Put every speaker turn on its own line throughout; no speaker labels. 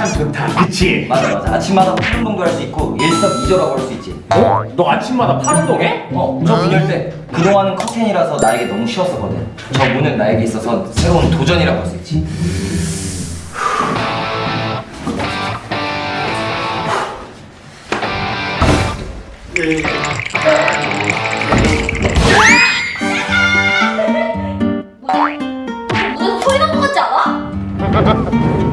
참 좋다 그치?
맞아 맞아 아침마다 운동도 할 수 있고 일석이조라고 할 수 있지
어? 너 아침마다 파운동해?
어 저 문열 때 그동안은 커튼이라서 나에게 너무 쉬웠었거든 저 문은 나에게 있어서 새로운 도전이라고 할 수 있지
무슨 소리 나는 것 같지 않아?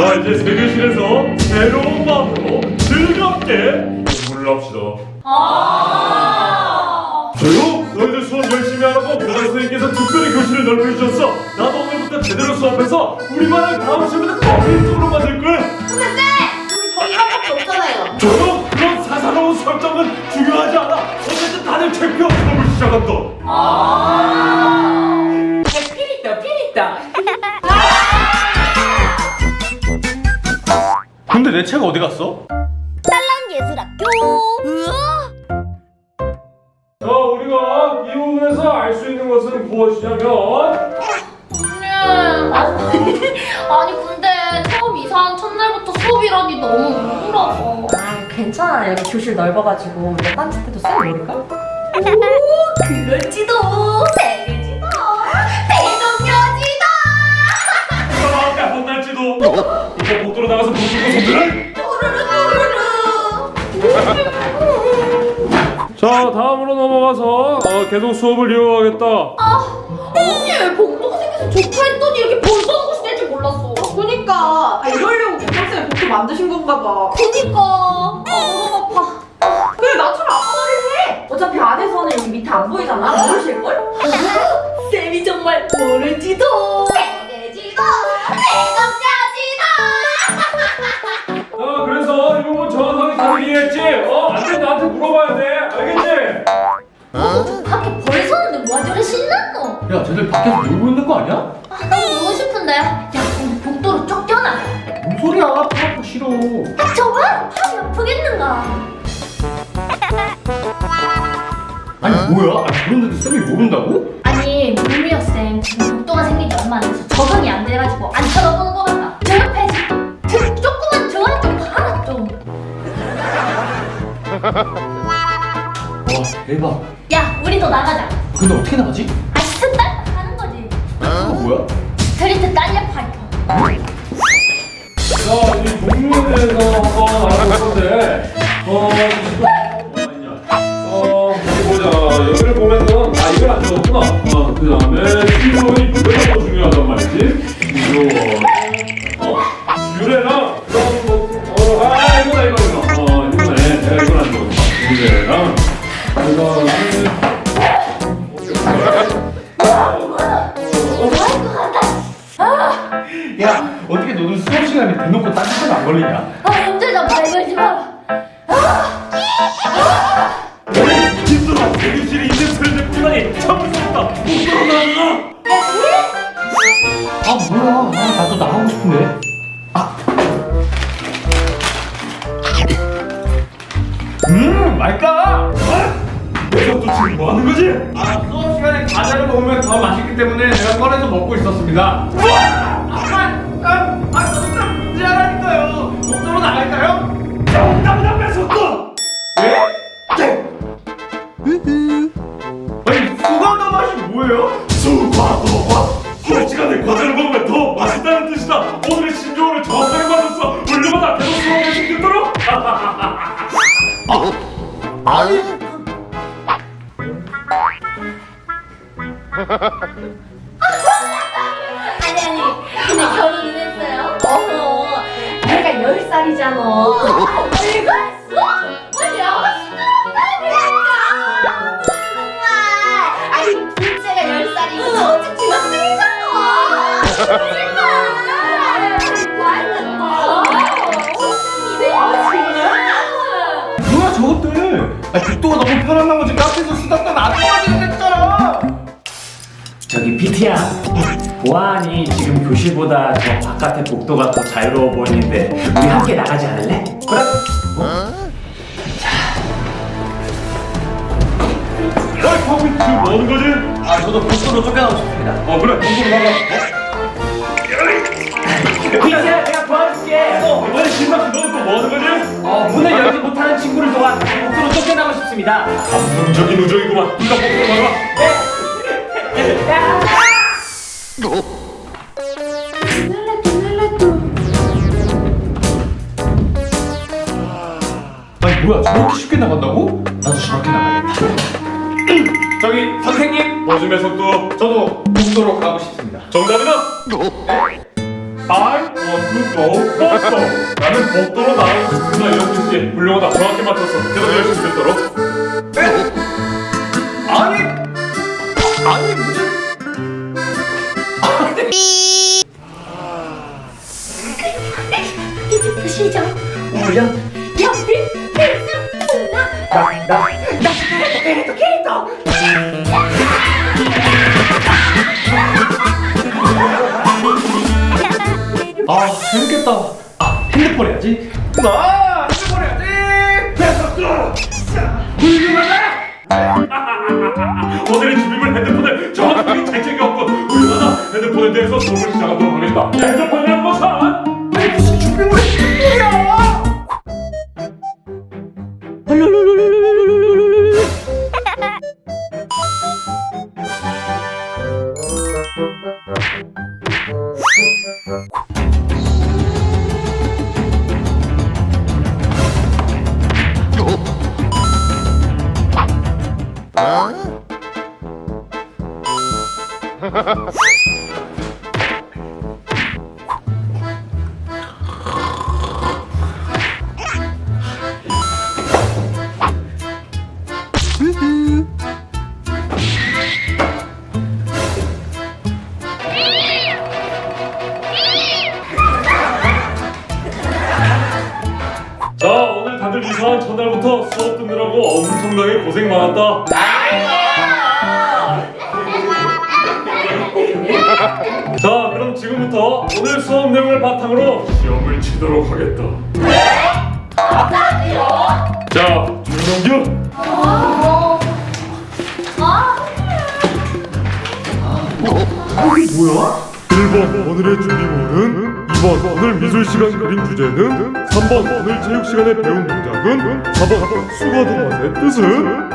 자 이제 세교실에서 새로운 마음으로 즐겁게 공부를 합시다. 저요? 너희들 수업 열심히 하라고 교장 선생님께서 특별히 교실을 넓혀주셨어 나도 오늘부터 제대로 수업해서 우리만을 다음 시간부터 더블쪽으로 만들 거야 갔어?
딸랑 예술학교.
자 우리가 이 부분에서 알 수 있는 것은 무엇이냐면
아니 아니 근데 처음 이사한 첫날부터 수업이라니 너무 우울하고
아 괜찮아. 여기 교실 넓어가지고 우리가 딴짓 해도 쌤 모를까?
그럴지도. 대동여지도.
혼날지도. 이제 복도로 나가서 문 닫고 손들을 자 다음으로 넘어가서 어, 계속 수업을 이어가겠다
언니 왜 복도가 생겨서 좋다 했더니 이렇게 벌써 하고 될줄 몰랐어
그니까 아, 이러려고 교장쌤이 복도 만드신 건가 봐.
그니까 아 너무 아파
그래 나처럼 아빠 말을 해. 어차피 안에서는 여기 밑에 안 보이잖아. 모르실걸?
야 쟤들 밖에서 놀고 있는 거 아니야?
아 너무 놀고 싶은데. 야 우리 복도로 쫓겨나
뭔 소리야? 파고 싫어.
저봐 팔이 아프겠는가?
아니 뭐야? 아니 그런데도 쌤이 모른다고?
아니 물미역 쌤 지금 복도가 생긴 지 얼마 안 돼서 적응이 안 돼가지고 안 쳐다보는 것 같다. 저 옆에 지금 저 안에 좀 봐라 좀.
와 대박.
야, 우리도 나가자.
근데 어떻게 나가지? 종류에 대해서 한번 알아볼 건데, 어, 어딨냐? 어, 보자. 여기를 보면은, 아, 이걸 안 적었구나. 어, 그 다음에, 기본이 유래가 중요하단 말이지. 기본. 어, 유래랑, 그 다음 뭐, 어, 아, 이거다, 이거, 이거. 어, 이거네. 내가 이걸 안 적었어. 유래랑, 그 다음에, 야, 어떻게 너는 수업 시간에 대놓고 딴짓은 안 걸리냐?
아, 힘들다. 말 걸지 마.
힘들어 대기실에 있는 소리 듣고다니 참 무섭다 못 들어가나 아 뭐야 아, 나도 나가고 싶은데 아음 말까 녀석도 지금 뭐 하는 거지?
아, 수업 시간에 과자를 먹으면 더 맛있기 때문에 내가 꺼내서 먹고 있었습니다. 아이 복도가 너무 편한 나머지 카페에서 수다 떠 나도 빠지는 했잖아
저기 피티야 보아하니 지금 교실보다 저 바깥의 복도가 더 자유로워 보이는데 우리 함께 나가지 않을래? 그래
어이 파피 지금 뭐 하는 거지?
아 저도 복도로 쫓겨나고 싶습니다
어 그래 공부로 나가
피티야 내가 도와줄게
어? 아니 김학수 너는 또 뭐 하는 거지?
어, 쫓겨나고 싶습니다.
감동적인 우정이구만. 네가 복도로 나가
아니 뭐야? 저렇게 쉽게 나간다고? 나도 저렇게 나가야겠다. 저기 선생님.
요즘의 속도
저도 복도로 가고 싶습니다.
정답이다 I want to go 복도 나는 복도로 나가고 싶습니다 이런 뜻이 훌륭하다 정확히 맞췄어 계속 열심히 듣도록
아니 아니 무슨
시작
뭐야?
연필 필승 나
아 재밌겠다. 아 핸드폰 해야지. 아 핸드폰 해야지.
오늘의 주임을 핸드폰을 정확하게 잘 챙겨왔고 훌륭하다 핸드폰에 대해서 수업을 시작하도록 하겠다. 핸드폰이란 것은
아니 무슨 준비물 핸드폰이야
자 오늘 다들 이상한 첫날부터 수업 듣느라고 엄청나게 고생 많았다 수업 내용을 바탕으로 시험을 치도록 하겠다 자 준성규
어?
뭐야? 1번 오늘의 준비물은 2번 오늘 미술 시간 그림 주제는 3번 오늘 체육 시간에 배운 동작은 4번 수가 도맛의 뜻은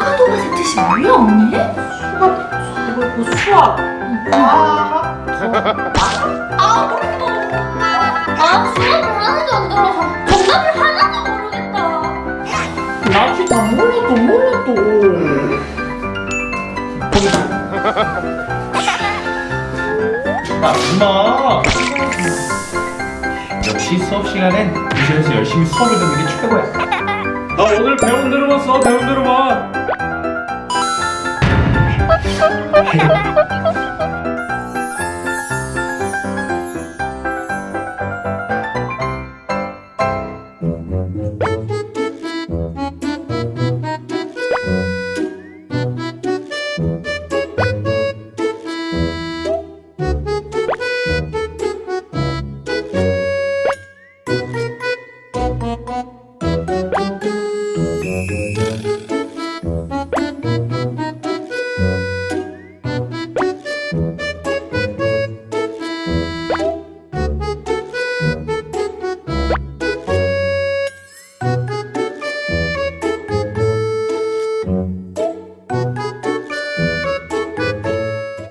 파도맛의 뜻이 뭐야 언니?
이거 뭐 수학. 아,
아 모르겠어 아 수업을 하나도 안 들어서 정답을 하나도 모르겠다.
나도 다 몰랐어, 몰랐어.
아 엄마. 역시 수업 시간엔 교실에서 열심히 수업을 듣는 게 최고야.
나 오늘 배운 대로만 써 배운 대로만 Thank you.